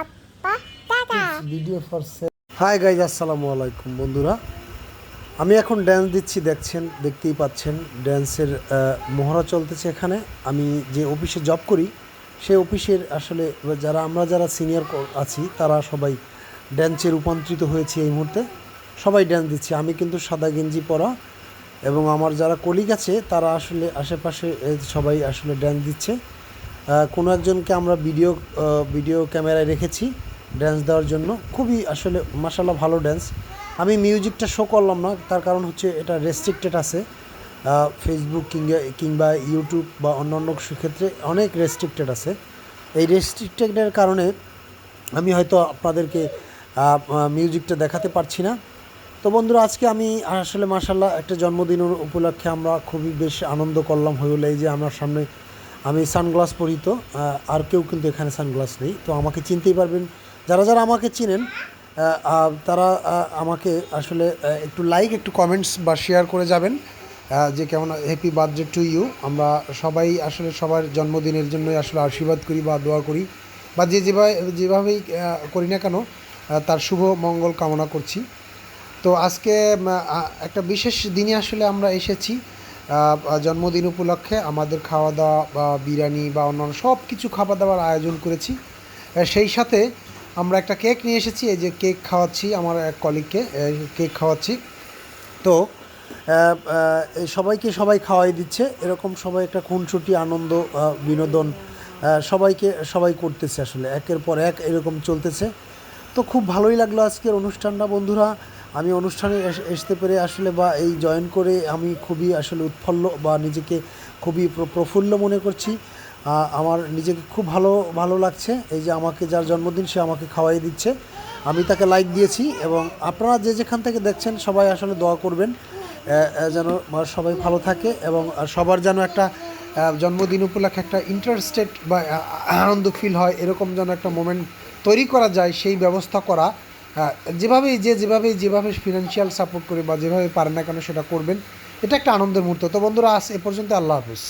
Appa Tata. Video for hi guys আসসালামু আলাইকুম বন্ধুরা। আমি এখন ড্যান্স দিচ্ছি, দেখছেন, দেখতেই পাচ্ছেন ড্যান্সের মহড়া চলতেছে এখানে। আমি যে অফিসে জব করি, সেই অফিসের আসলে যারা, আমরা যারা সিনিয়র আছি, তারা সবাই ড্যান্সে রূপান্তরিত হয়েছি এই মুহূর্তে। সবাই ড্যান্স দিচ্ছি, আমি কিন্তু সাদা গেঞ্জি পরা। এবং আমার যারা কলিগ আছে, তারা আসলে আশেপাশে সবাই আসলে ড্যান্স দিচ্ছে। কোনো একজনকে আমরা ভিডিও ভিডিও ক্যামেরায় রেখেছি ড্যান্স দেওয়ার জন্য। খুবই আসলে মাসাল্লাহ ভালো ড্যান্স আমি মিউজিকটা শো করলাম না, তার কারণ হচ্ছে এটা রেস্ট্রিক্টেড আছে। ফেসবুক কিংবা কিংবা ইউটিউব বা অন্যান্য ক্ষেত্রে অনেক রেস্ট্রিক্টেড আছে। এই রেস্ট্রিক্টেডের কারণে আমি হয়তো আপনাদেরকে মিউজিকটা দেখাতে পারছি না। তো বন্ধুরা, আজকে আমি আসলে মাসাল্লাহ একটা জন্মদিন উপলক্ষে আমরা খুবই বেশ আনন্দ করলাম। হয়ে এই যে আমার সামনে আমি সানগ্লাস পরি তো আর কেউ কিন্তু এখানে সানগ্লাস নেই। তো আমাকে চিনতেই পারবেন। যারা যারা আমাকে চিনেন তারা আমাকে আসলে একটু লাইক একটু কমেন্টস বা শেয়ার করে যাবেন। যে কেমন হ্যাপি বার্থডে টু ইউ আমরা সবাই আসলে সবার জন্মদিনের জন্যই আসলে আশীর্বাদ করি বা দোয়া করি। বা যে যেভাবে, যেভাবেই করি না কেন তার শুভ মঙ্গল কামনা করছি। তো আজকে একটা বিশেষ দিনে আসলে আমরা এসেছি। জন্মদিন উপলক্ষে আমাদের খাওয়া দাওয়া বা বিরিয়ানি বা অন্যান্য সব কিছু খাবার দাবার আয়োজন করেছি। সেই সাথে আমরা একটা কেক নিয়ে এসেছি, এই যে কেক খাওয়াচ্ছি আমার এক কলিগকে কেক খাওয়াচ্ছি। তো সবাইকে সবাই খাওয়াই দিচ্ছে, এরকম সবাই একটা খুনসুটি, আনন্দ বিনোদন সবাইকে, সবাই করতেছে আসলে, একের পর এক এরকম চলতেছে। তো খুব ভালোই লাগল আজকের অনুষ্ঠানটা, বন্ধুরা। আমি অনুষ্ঠানে আসতে পেরে আসলে বা এই জয়েন করে আমি খুবই আসলে উৎফুল্ল বা নিজেকে খুবই প্র- প্রফুল্ল মনে করছি। আমার নিজেকে খুব ভালো ভালো লাগছে। এই যে আমাকে যার জন্মদিন সে আমাকে খাওয়াই দিচ্ছে। আমি তাকে লাইক দিয়েছি এবং আপনারা যে যেখান থেকে দেখছেন সবাই আসলে দোয়া করবেন। যেন সবাই ভালো থাকে এবং সবার যেন একটা জন্মদিন উপলক্ষে একটা ইন্টারেস্টেড বা আনন্দ ফিল হয়, এরকম যেন একটা মোমেন্ট তৈরি করা যায়, সেই ব্যবস্থা করা আহ, যেভাবেই যে যেভাবে যেভাবে ফিনান্সিয়াল সাপোর্ট করে বা যেভাবে পারেন না কেন সেটা করবেন এটা একটা আনন্দের মুহূর্ত। তো বন্ধুরা আজ এ পর্যন্ত আল্লাহ হাফিজ।